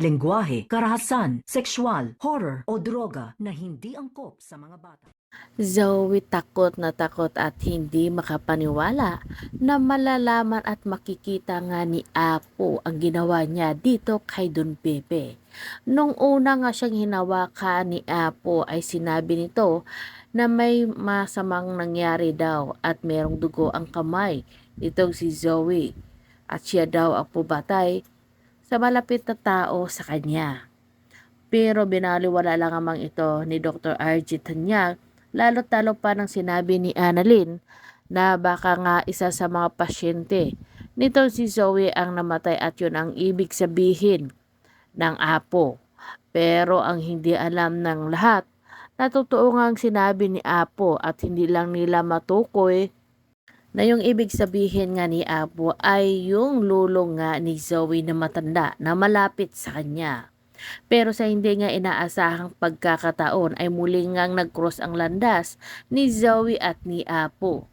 lengguwahe, karahasan, sexual, horror o droga na hindi angkop sa mga bata. Zoe takot na takot at hindi makapaniwala na malalaman at makikita nga ni Apo ang ginawa niya dito kay Don Pepe. Nung una nga siyang hinawakan ni Apo ay sinabi nito na may masamang nangyari daw at merong dugo ang kamay nitong si Zoe at siya daw ang pubatay sa malapit na tao sa kanya. Pero binaliwala lang amang ito ni Dr. RG Tanyag lalo talo pa nang sinabi ni Annalyn na baka nga isa sa mga pasyente nito si Zoe ang namatay at yun ang ibig sabihin ng apo. Pero ang hindi alam ng lahat na totoo nga ang sinabi ni Apo at hindi lang nila matukoy na yung ibig sabihin nga ni Apo ay yung lulong nga ni Zoe na matanda na malapit sa kanya. Pero sa hindi nga inaasahang pagkakataon ay muli ngang nag-cross ang landas ni Zoe at ni Apo.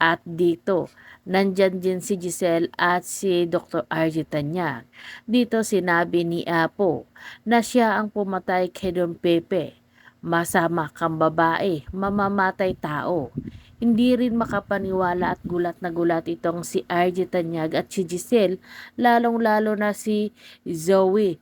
At dito, nandyan din si Giselle at si Dr. RG Tanyag. Dito sinabi ni Apo na siya ang pumatay kay Don Pepe. Masama kang babae, mamamatay tao. Hindi rin makapaniwala at gulat na gulat itong si RG Tanyag at si Giselle, lalong-lalo na si Zoe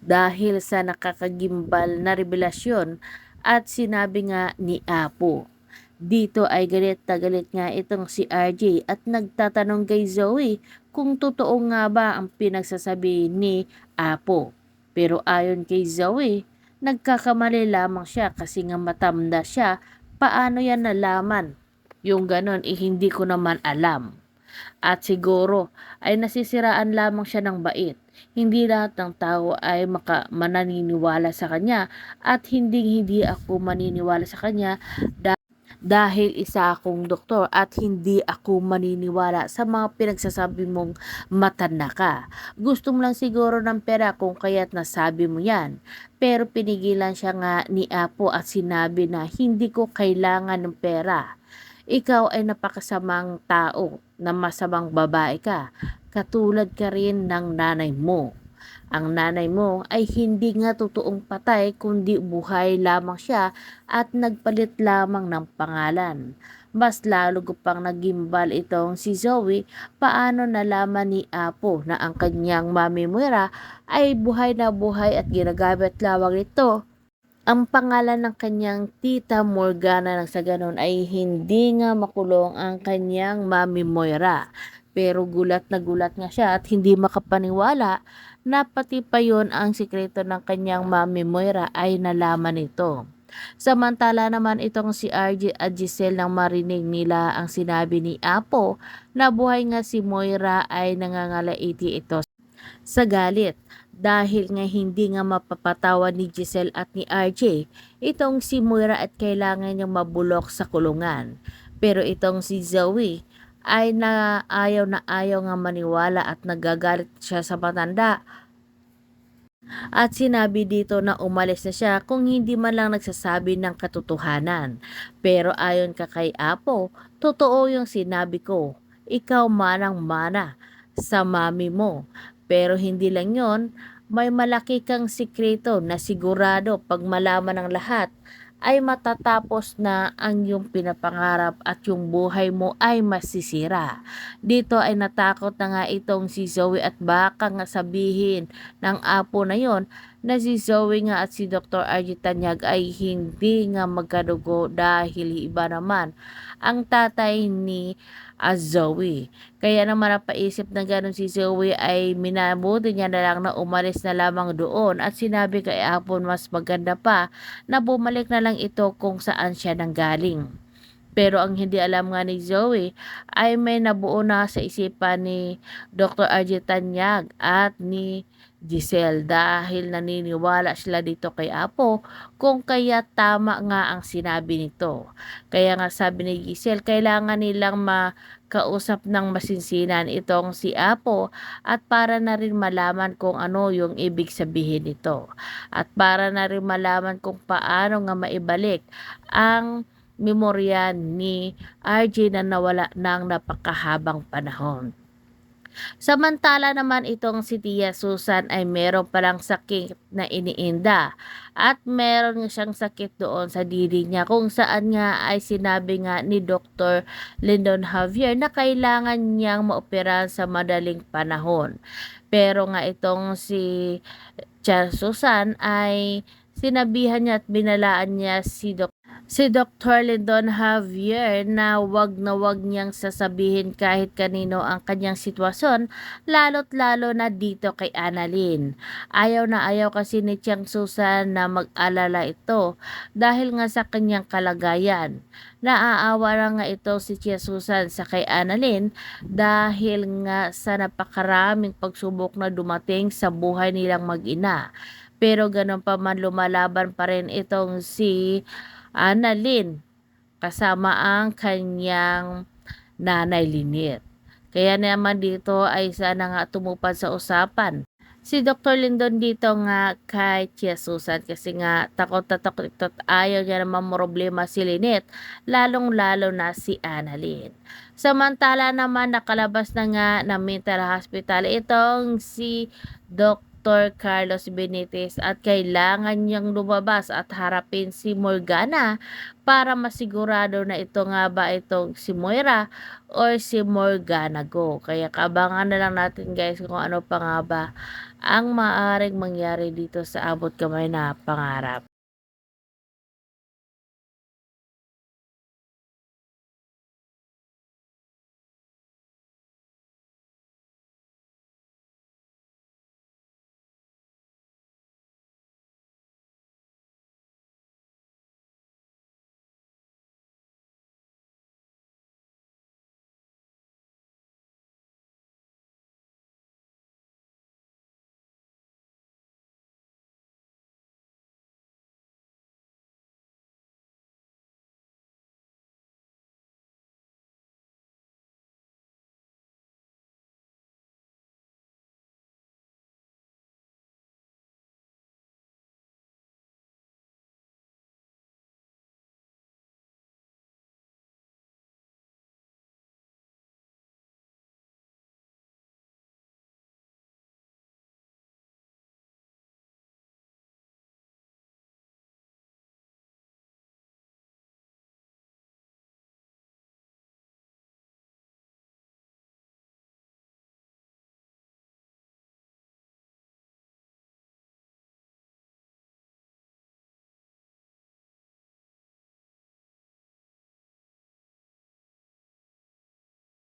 dahil sa nakakagimbal na revelasyon at sinabi nga ni Apo. Dito ay galit na galit nga itong si RJ at nagtatanong kay Zoe kung totoo nga ba ang pinagsasabi ni Apo. Pero ayon kay Zoe, nagkakamali lamang siya kasi nga matamda siya. Paano yan nalaman? Yung ganon, eh, hindi ko naman alam. At siguro ay nasisiraan lamang siya ng bait. Hindi lahat ng tao ay maka, mananiniwala sa kanya at hindi hindi ako maniniwala sa kanya da- dahil isa akong doktor at hindi ako maniniwala sa mga pinagsasabi mong matanda ka. Gusto mo lang siguro ng pera kung kaya't nasabi mo yan. Pero pinigilan siya nga ni Apo at sinabi na hindi ko kailangan ng pera. Ikaw ay napakasamang tao na masamang babae ka. Katulad ka rin ng nanay mo. Ang nanay mo ay hindi nga totoong patay kundi buhay lamang siya at nagpalit lamang ng pangalan. Mas lalo pang nagimbal itong si Zoe paano nalaman ni Apo na ang kanyang mami Muera ay buhay na buhay at ginagamit lamang ito ang pangalan ng kanyang tita Morgana nang sa ganon ay hindi nga makulong ang kanyang mami Moira. Pero gulat na gulat nga siya at hindi makapaniwala na pati pa yon ang sikreto ng kanyang mami Moira ay nalaman nito. Samantala naman itong si RJ at Giselle nang marinig nila ang sinabi ni Apo na buhay nga si Moira ay nangangalaiti ito sa galit dahil nga hindi nga mapapatawa ni Giselle at ni RJ itong si Moira at kailangan niyang mabulok sa kulungan. Pero itong si Zoe ay na ayaw na ayaw nga maniwala at nagagalit siya sa matanda. At sinabi dito na umalis na siya kung hindi man lang nagsasabi ng katotohanan. Pero ayon ka kay Apo, totoo yung sinabi ko. Ikaw manang mana sa mami mo. Pero hindi lang yon, may malaki kang sikreto na sigurado pag malaman ng lahat ay matatapos na ang iyong pinapangarap at yung buhay mo ay masisira. Dito ay natakot na nga itong si Zoe at baka nga sabihin ng apo na yon na si Zoe nga at si Dr. RG Tanyag ay hindi nga magkadugo dahil iba naman ang tatay ni uh, Zoe. Kaya naman napaisip na ganun si Zoe ay minabuti niya na lang na umalis na lamang doon at sinabi kay Apon mas maganda pa na bumalik na lang ito kung saan siya nanggaling. Pero ang hindi alam nga ni Zoe ay may nabuo na sa isipan ni Dr. RJ Tanyag at ni Giselle dahil naniniwala sila dito kay Apo kung kaya tama nga ang sinabi nito. Kaya nga sabi ni Giselle, kailangan nilang makausap ng masinsinan itong si Apo at para na rin malaman kung ano yung ibig sabihin nito. At para na rin malaman kung paano nga maibalik ang memorya ni RJ na nawala ng napakahabang panahon. Samantala naman itong si Tia Susan ay meron palang sakit na iniinda at meron siyang sakit doon sa didi niya kung saan nga ay sinabi nga ni Dr. Lyndon Javier na kailangan niyang maoperahan sa madaling panahon. Pero nga itong si Tia Susan ay sinabihan niya at binalaan niya si Dr. Si Dr. Lyndon Javier na wag na wag niyang sasabihin kahit kanino ang kanyang sitwasyon lalo't lalo na dito kay Annalyn. Ayaw na ayaw kasi ni Chiang Susan na mag-alala ito dahil nga sa kanyang kalagayan. Naaawa na nga ito si Chia Susan sa kay Annalyn dahil nga sa napakaraming pagsubok na dumating sa buhay nilang mag-ina. Pero ganun pa man lumalaban pa rin itong si Annalyn kasama ang kanyang nanay Linit. Kaya naman dito ay sana nga tumupad sa usapan. Si Dr. Lindon dito nga kay Chia Susan kasi nga takot na takot ito at ayaw niya naman problema si Linit, lalong lalo na si Annalyn. Samantala naman nakalabas na nga ng mental hospital itong si Dr. Carlos Benitez at kailangan niyang lumabas at harapin si Morgana para masigurado na ito nga ba itong si Moira or si Morgana Go. Kaya kabangan na lang natin guys kung ano pa nga ba ang maaaring mangyari dito sa abot kamay na pangarap.